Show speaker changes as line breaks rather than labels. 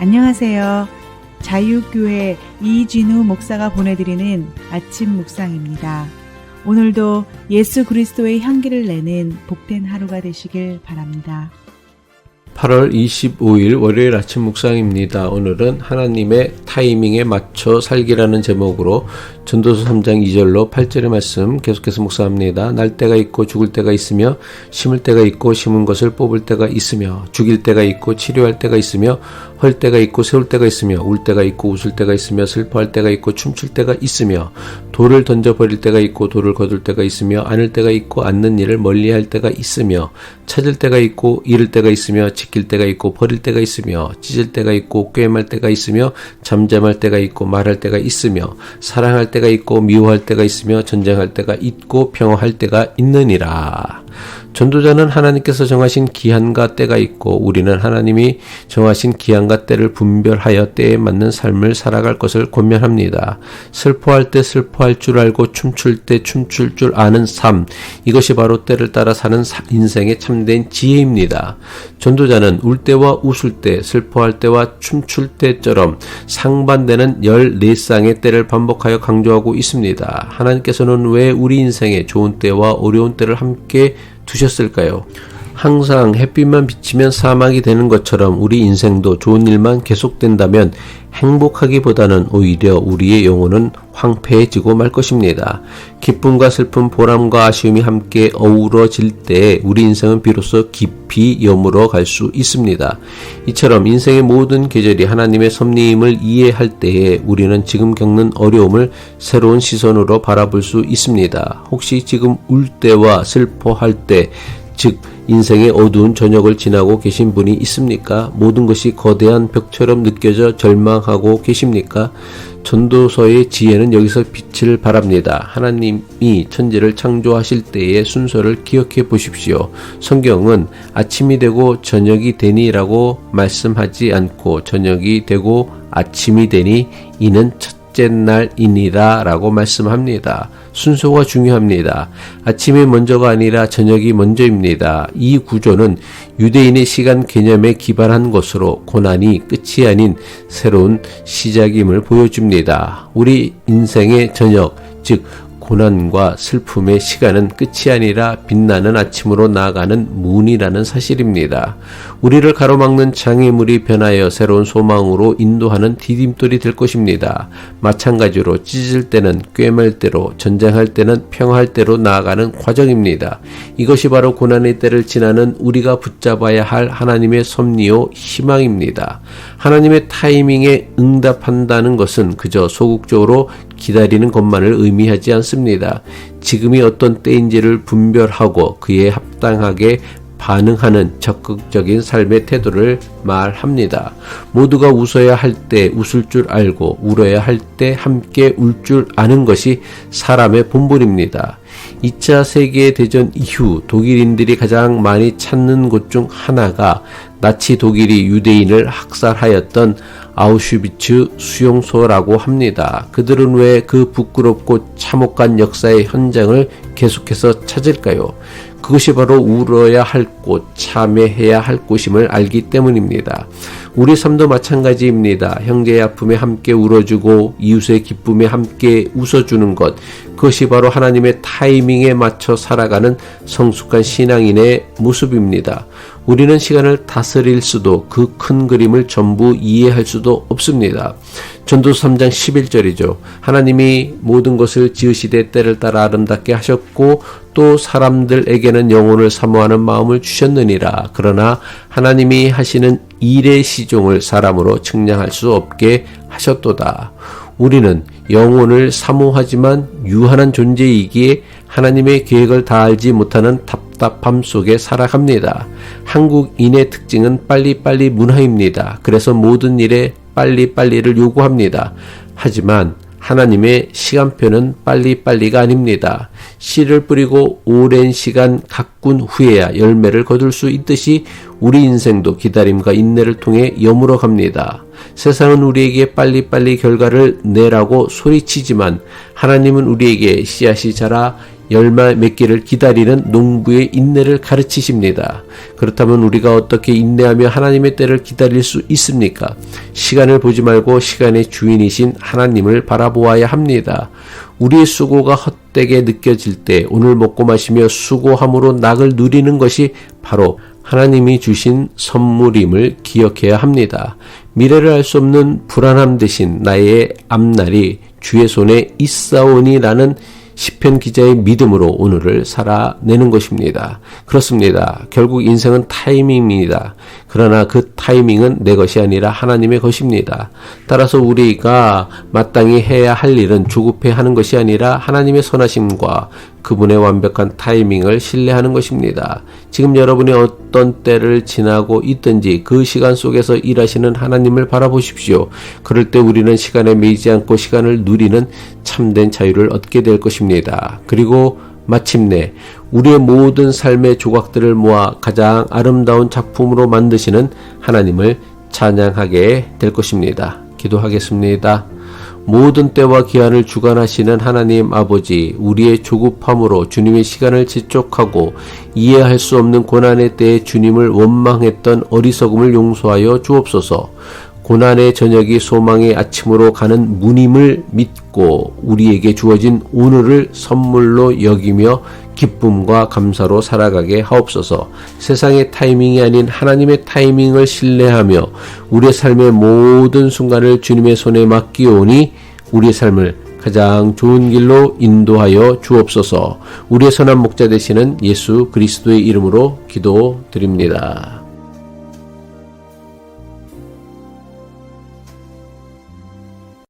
안녕하세요. 자유교회 이진우 목사가 보내드리는 아침 묵상입니다. 오늘도 예수 그리스도의 향기를 내는 복된 하루가 되시길 바랍니다.
8월 25일 월요일 아침 묵상입니다. 오늘은 하나님의 타이밍에 맞춰 살기라는 제목으로 전도서 3장 2절로 8절의 말씀 계속해서 묵상합니다. 날 때가 있고 죽을 때가 있으며 심을 때가 있고 심은 것을 뽑을 때가 있으며 죽일 때가 있고 치료할 때가 있으며 헐 때가 있고 세울 때가 있으며 울 때가 있고 웃을 때가 있으며 슬퍼할 때가 있고 춤출 때가 있으며 돌을 던져 버릴 때가 있고 돌을 거둘 때가 있으며 안을 때가 있고 앉는 일을 멀리할 때가 있으며 찾을 때가 있고 잃을 때가 있으며 지킬 때가 있고 버릴 때가 있으며 찢을 때가 있고 꿰말 때가 있으며 잠잠할 때가 있고 말할 때가 있으며 사랑할 때가 있고 미워할 때가 있으며 전쟁할 때가 있고 평화할 때가 있느니라. 전도자는 하나님께서 정하신 기한과 때가 있고 우리는 하나님이 정하신 기한과 때를 분별하여 때에 맞는 삶을 살아갈 것을 권면합니다. 슬퍼할 때 슬퍼할 줄 알고 춤출 때 춤출 줄 아는 삶 이것이 바로 때를 따라 사는 인생의 참된 지혜입니다. 전도자는 울 때와 웃을 때 슬퍼할 때와 춤출 때처럼 상반되는 14쌍의 때를 반복하여 강조하고 있습니다. 하나님께서는 왜 우리 인생에 좋은 때와 어려운 때를 함께 두셨을까요? 항상 햇빛만 비치면 사막이 되는 것처럼 우리 인생도 좋은 일만 계속된다면 행복하기보다는 오히려 우리의 영혼은 황폐해지고 말 것입니다. 기쁨과 슬픔, 보람과 아쉬움이 함께 어우러질 때 우리 인생은 비로소 깊이 여물어 갈 수 있습니다. 이처럼 인생의 모든 계절이 하나님의 섭리임을 이해할 때에 우리는 지금 겪는 어려움을 새로운 시선으로 바라볼 수 있습니다. 혹시 지금 울 때와 슬퍼할 때, 즉 인생의 어두운 저녁을 지나고 계신 분이 있습니까? 모든 것이 거대한 벽처럼 느껴져 절망하고 계십니까? 전도서의 지혜는 여기서 빛을 바랍니다. 하나님이 천지를 창조하실 때의 순서를 기억해 보십시오. 성경은 아침이 되고 저녁이 되니라고 말씀하지 않고 저녁이 되고 아침이 되니 이는 첫 째 날이니라 라고 말씀합니다. 순서가 중요합니다. 아침이 먼저가 아니라 저녁이 먼저입니다. 이 구조는 유대인의 시간 개념에 기반한 것으로 고난이 끝이 아닌 새로운 시작임을 보여줍니다. 우리 인생의 저녁, 즉 고난과 슬픔의 시간은 끝이 아니라 빛나는 아침으로 나아가는 문이라는 사실입니다. 우리를 가로막는 장애물이 변하여 새로운 소망으로 인도하는 디딤돌이 될 것입니다. 마찬가지로 찢을 때는 꿰맬 대로, 전쟁할 때는 평화할 대로 나아가는 과정입니다. 이것이 바로 고난의 때를 지나는 우리가 붙잡아야 할 하나님의 섭리요 희망입니다. 하나님의 타이밍에 응답한다는 것은 그저 소극적으로 기다리는 것만을 의미하지 않습니다. 지금이 어떤 때인지를 분별하고 그에 합당하게 반응하는 적극적인 삶의 태도를 말합니다. 모두가 웃어야 할 때 웃을 줄 알고 울어야 할 때 함께 울 줄 아는 것이 사람의 본분입니다. 2차 세계대전 이후 독일인들이 가장 많이 찾는 곳 중 하나가 나치 독일이 유대인을 학살하였던 아우슈비츠 수용소라고 합니다. 그들은 왜 그 부끄럽고 참혹한 역사의 현장을 계속해서 찾을까요? 그것이 바로 울어야 할 곳, 참회해야 할 곳임을 알기 때문입니다. 우리 삶도 마찬가지입니다. 형제의 아픔에 함께 울어주고 이웃의 기쁨에 함께 웃어주는 것. 그것이 바로 하나님의 타이밍에 맞춰 살아가는 성숙한 신앙인의 모습입니다. 우리는 시간을 다스릴 수도 그 큰 그림을 전부 이해할 수도 없습니다. 전도서 3장 11절이죠. 하나님이 모든 것을 지으시되 때를 따라 아름답게 하셨고 또 사람들에게는 영혼을 사모하는 마음을 주셨느니라. 그러나 하나님이 하시는 일의 시종을 사람으로 측량할 수 없게 하셨도다. 우리는 영혼을 사모하지만 유한한 존재이기에 하나님의 계획을 다 알지 못하는 답답함 속에 살아갑니다. 한국인의 특징은 빨리빨리 문화입니다. 그래서 모든 일에 빨리빨리를 요구합니다. 하지만 하나님의 시간표는 빨리빨리가 아닙니다. 씨를 뿌리고 오랜 시간 가꾼 후에야 열매를 거둘 수 있듯이 우리 인생도 기다림과 인내를 통해 여물어 갑니다. 세상은 우리에게 빨리빨리 결과를 내라고 소리치지만 하나님은 우리에게 씨앗이 자라 열매 맺기를 기다리는 농부의 인내를 가르치십니다. 그렇다면 우리가 어떻게 인내하며 하나님의 때를 기다릴 수 있습니까? 시간을 보지 말고 시간의 주인이신 하나님을 바라보아야 합니다. 우리의 수고가 헛되게 느껴질 때 오늘 먹고 마시며 수고함으로 낙을 누리는 것이 바로 하나님이 주신 선물임을 기억해야 합니다. 미래를 알 수 없는 불안함 대신 나의 앞날이 주의 손에 있사오니라는 시편 기자의 믿음으로 오늘을 살아내는 것입니다. 그렇습니다. 결국 인생은 타이밍입니다. 그러나 그 타이밍은 내 것이 아니라 하나님의 것입니다. 따라서 우리가 마땅히 해야 할 일은 조급해 하는 것이 아니라 하나님의 선하심과 그분의 완벽한 타이밍을 신뢰하는 것입니다. 지금 여러분이 어떤 때를 지나고 있든지 그 시간 속에서 일하시는 하나님을 바라보십시오. 그럴 때 우리는 시간에 매이지 않고 시간을 누리는 참된 자유를 얻게 될 것입니다. 그리고 마침내 우리의 모든 삶의 조각들을 모아 가장 아름다운 작품으로 만드시는 하나님을 찬양하게 될 것입니다. 기도하겠습니다. 모든 때와 기한을 주관하시는 하나님 아버지, 우리의 조급함으로 주님의 시간을 지촉하고 이해할 수 없는 고난의 때에 주님을 원망했던 어리석음을 용서하여 주옵소서. 고난의 저녁이 소망의 아침으로 가는 문임을 믿고 우리에게 주어진 오늘을 선물로 여기며 기쁨과 감사로 살아가게 하옵소서. 세상의 타이밍이 아닌 하나님의 타이밍을 신뢰하며 우리의 삶의 모든 순간을 주님의 손에 맡기오니 우리의 삶을 가장 좋은 길로 인도하여 주옵소서. 우리의 선한 목자 되시는 예수 그리스도의 이름으로 기도드립니다.